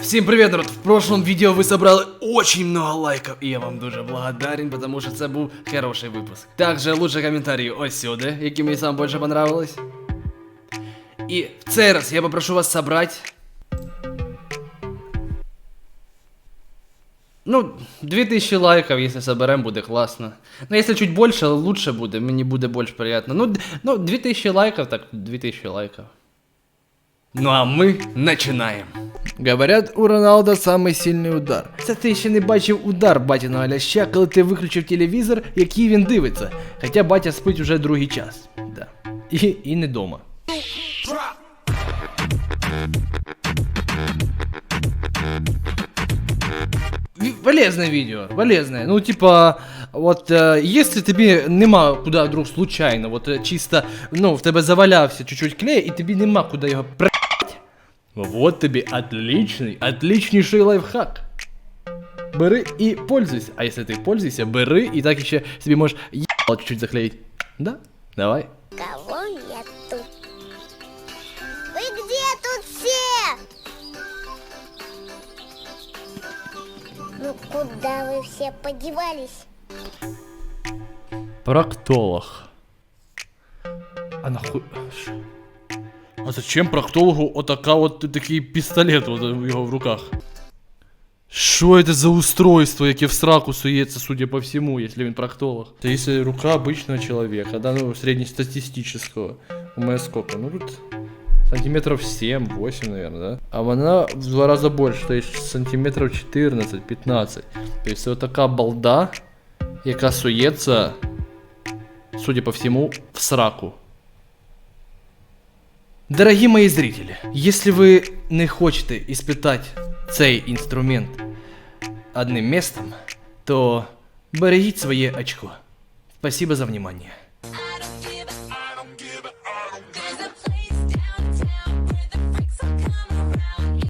Всем привет, народ! В прошлом видео вы собрали очень много лайков, и я вам дуже благодарен, потому що це був хороший випуск. Также лучші коментарі ось сюди, які мені сам більше понравились. І в цей раз я попрошу вас собрать. Ну, 2000 лайков, если соберем, буде классно. Ну, если чуть больше, лучше буде, мені буде більш приятно. Ну, д- ну 2000 лайков, так 2000 лайков. Ну а ми починаємо. Говорят, у Роналда самий сильний удар. Це ти ще не бачив удар батіного ляща, коли ти виключив телевізор, який він дивиться. Хоча батя спить уже другий час. Да. І, і не дома. Ви- Полезное видео, полезное. Ну, типа, вот, э, если тобі нема куди вдруг случайно, вот э, чисто, ну, в тебе завалявся чуть-чуть клей, і тобі нема куди його прать, вот тобі отличний, отличніший лайфхак. Бери і пользуйся. А якщо ти пользуйся, бери і так ще собі можеш ебало чуть-чуть заклеїть. Да? Давай. Кого нету? Вы где тут все? Ну куда вы все подевались? Проктолог. А нахуй. Ш- А зачем проктологу отака от такий пістолет от у його в руках? Що це за устройство, яке в сраку сується, судя по всему, если він проктолог? Це якщо рука обычного человека, да, ну, среднестатистического. У мене сколько? Ну тут сантиметров 7-8, наверное, да? А вона в два раза больше, то есть сантиметров 14-15. То есть вот така балда, яка сується судя по всему, в сраку. Дорогі мої зрителі, якщо ви не хочете іспитати цей інструмент одним местом, то берегіть своє очко. Спасибо за внимание.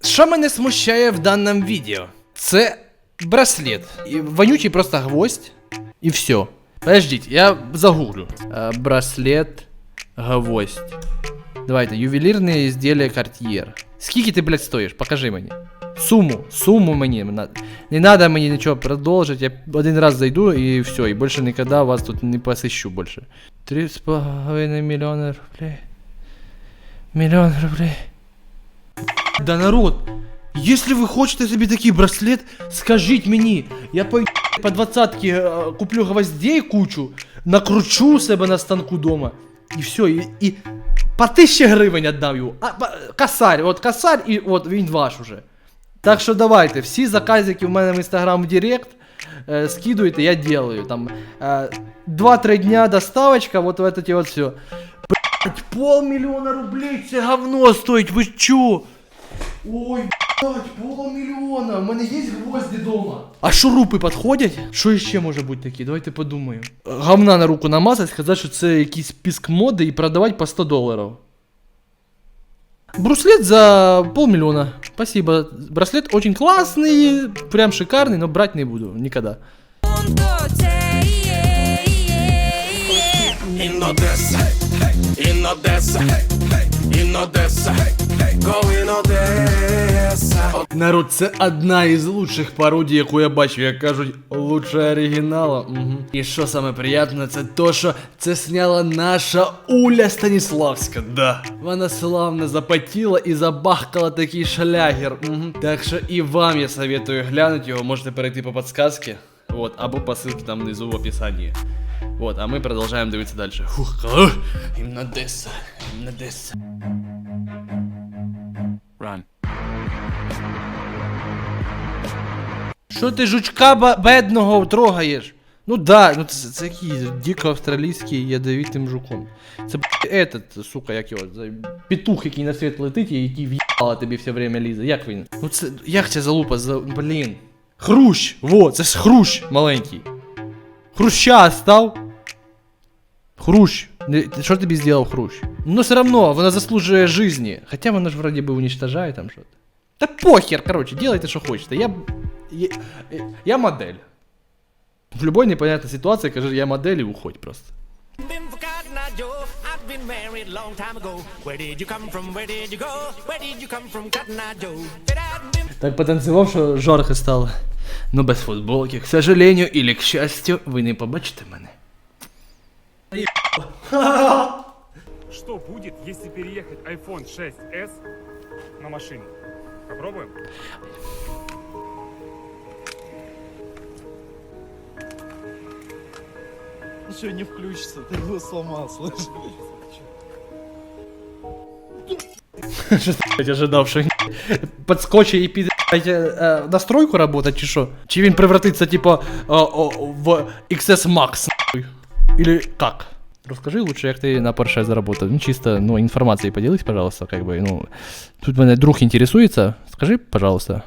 Що мене смущає в даному відео? Це браслет. І вонючий просто гвоздь. І все. Подождите, я загуглю. Э, браслет, гвоздь. Давайте, ювелірне изделие Cartier. Скільки ти, блядь, стоїш? Покажи мені. Суму, суму мені. на- Не надо мені нічого продовжити. Я один раз зайду і все, і більше ніколи вас тут не посищу більше. Три з половиною мільйони рублей. Мільйон рублей. Да народ, если вы хотите себе такий браслет, скажіть мені. Я по, по двадцатки е, куплю гвоздей кучу, накручу себе на станку дома. І все, і, і по 1000 гривень віддам його. А, по- косарь, от косарь, і от він ваш уже. Так що давайте, всі заказики в мене в інстаграм в директ. Е, скидуйте, я делаю. Там е, 2-3 дня доставочка, вот в это вот все. Блять, полмиллиона рублей це говно стоїть, ви чо? Ой, блядь, полмиллиона. У мене є гвозді дома. А шурупи підходять? Що ще може бути таке? Давайте подумаємо. Говна на руку намазати, сказати, що це якийсь піск моди і продавати по 100 доларів. Браслет за полмиллиона. Спасибо. Браслет очень классный, прям шикарный, но брать не буду никогда. In Odessa, in Odessa, in In Odessa. Народ, це одна із лучших пародій, яку я бачив, як кажуть, лучше оригінала. Угу. І що саме приємне, це то, що це сняла наша Уля Станіславська. Да. Вона славно запотіла і забахкала такий шлягер. Угу. Так що і вам я советую глянути його, можете перейти по подсказке. Вот, або по ссылке там внизу в описании. Вот, а ми продовжуємо дивитися далі. Фух, їм на Одеса, Що ти жучка бедного трогаєш? Ну да, ну це, це який дико австралійський ядовитим жуком. Це этот, сука, як його, петух, який на світ летить і який в'їбала тобі все время лізе. Як він? Ну це. Як ця залупа за. Блін. Хрущ! Во, це ж хрущ маленький. Хруща став. Хрущ. Що тобі зробив хрущ? Ну все равно, вона заслужує жизни. Хоча вона ж вроді би уничтожає там щось. Та похер, короче, делайте, що хочете. Я, я, я модель. В любой непонятной ситуации, кажи, я модель и уходь просто. Так потанцював, що жарко стало. Ну без футболки, к сожалению, или к щастю, ви не побачите мене. Что будет, если переехать iPhone 6s на машине? Попробуем? Ничего не включится, ты его сломал, слышишь? Що ти блядь, ожидав, що він підскочить і піде блядь, е, настройку работать, чи що? Чи він превратиться, типа, о, о, в XS Max, нахуй? Или как? Розкажи лучше, як ти на Porsche заработав. Ну, чисто, ну, інформацією поділись, пожалуйста, как бы, ну. Тут мене друг інтересується. Скажи, пожалуйста.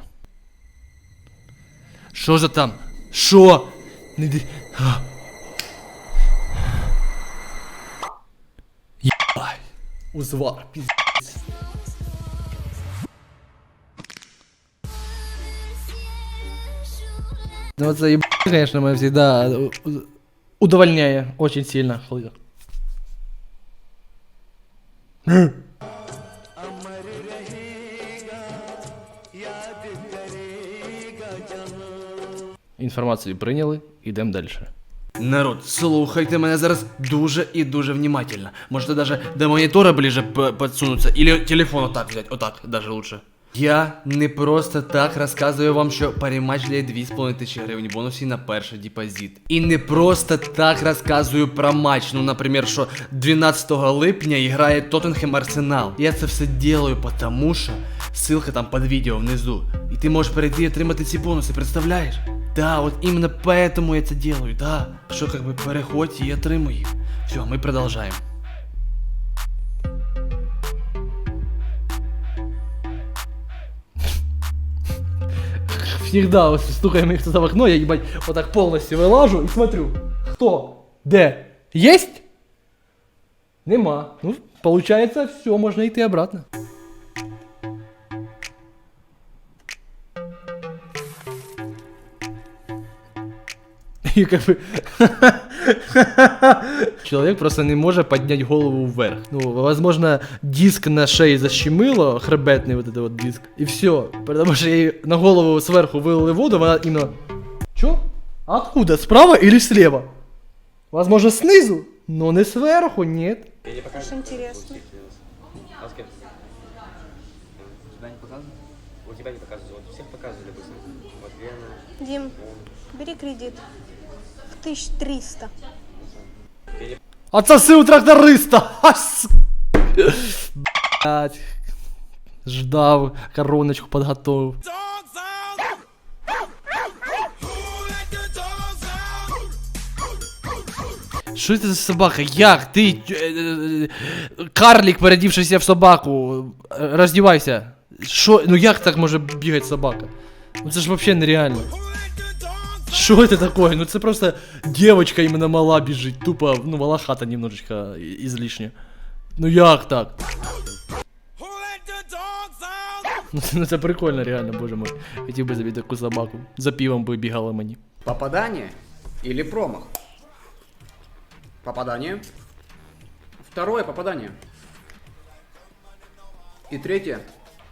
Що за там? Що? Узвар, пиздец. Ну это еб... конечно, мы всегда у- у- удовольняя очень сильно. Хуй. Інформацію прийняли, ідемо далі. Народ, слухайте мене зараз дуже і дуже внимательно. Можете даже до монітора ближе п- подсунуться, или телефон отак взять, отак, даже лучше. Я не просто так розказую вам, що парімач дає 2,5 тисячі гривень бонусів на перший депозит. І не просто так розказую про матч. Ну, наприклад, що 12 липня грає Тоттенхем Арсенал. Я це все делаю, потому що ссылка там під відео внизу. І ти можеш перейти і отримати ці бонуси, представляєш? Да, вот именно поэтому я это делаю, да. Что как бы переходь и отримуй. Все, мы продолжаем. Всегда вот стукаем их в окно, я ебать вот так полностью вылажу и смотрю, кто, где, есть? Нема. Ну, получается, все, можно идти обратно. И как бы... Человек просто не может поднять голову вверх. Ну, возможно, диск на шее защемило, хребетный вот этот вот диск. И все. Потому что ей на голову сверху вылили воду, она именно... Чё? Откуда? Справа или слева? Возможно, снизу, но не сверху, нет. Аж интересно. Тебя не показывают? У тебя не показывают, вот всех показывали быстро. Вот Лена. Дим, бери кредит. В 1300. Отсоси у тракториста! Ас! Блять. Ждав, короночку подготовив. dogs out. Who let the dogs out? Що це за собака? Як? Ти е, е, карлік, передівшися в собаку. е, Роздівайся. Що? Ну як так може бігати собака? Ну це ж взагалі нереально. Що це таке? Ну це просто дівчинка іменно мала біжить. Тупо, ну волохата немножечко і- ізлишня. Ну як так? Who let the dogs out? Ну це, ну це прикольно, реально, боже мой. Хотів би собі таку собаку. За півом би бігала мені. Попадание или промах? Попадание. Второе попадание. И третье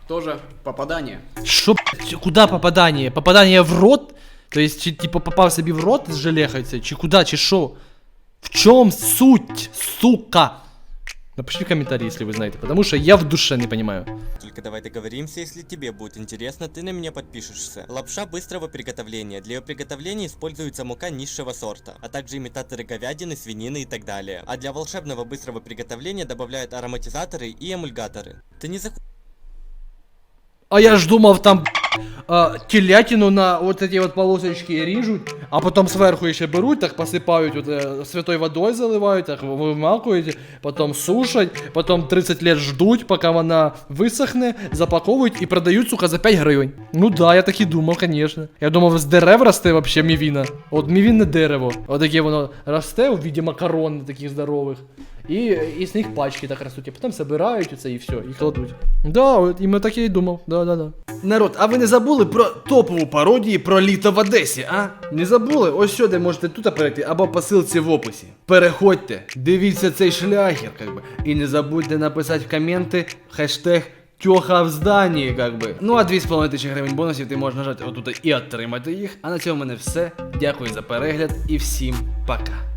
тоже попадание. Що, блядь, куда попадание? Попадание в рот? То есть, чи, типа, попав собі в рот з желехається? Чи куда, чи що? В чому суть, сука? Напишіть в комментарии, если вы знаете, потому что я в душе не понимаю. Только давай договоримся, если тебе будет интересно, ты на меня подпишешься. Лапша быстрого приготовления. Для ее приготовления используется мука низшего сорта, а также имитаторы говядины, свинины и так далее. А для волшебного быстрого приготовления добавляют ароматизаторы и эмульгаторы. Ты не захочешь А я ж думав, там а, телятину на вот эти вот полосочки ріжуть, а потом сверху ще беруть, так посипають, вот, е, святой водой заливають, так вимакують, потом сушать, потом 30 лет ждуть, поки вона висохне, запаковують і продають, сука, за 5 гривень. Ну да, я так і думав, конечно. Я думав, з дерев росте вообще мівіна. От мівінне дерево. От таке воно росте у віді макарон таких здорових. І, і з них пачки так ростуть, а потім забирають оце і все, і кладуть. Да, от, і ми так я й думав. Да, да, да. Народ, а ви не забули про топову пародію про літо в Одесі, а? Не забули? Ось сюди можете тут перейти або по ссылці в описі. Переходьте, дивіться цей шляхер, как би. І не забудьте написати в коменти хештег Тьоха в зданні, как би. Ну а 2,5 тисячі гривень бонусів ти можеш нажати отут і отримати їх. А на цьому в мене все. Дякую за перегляд і всім пока.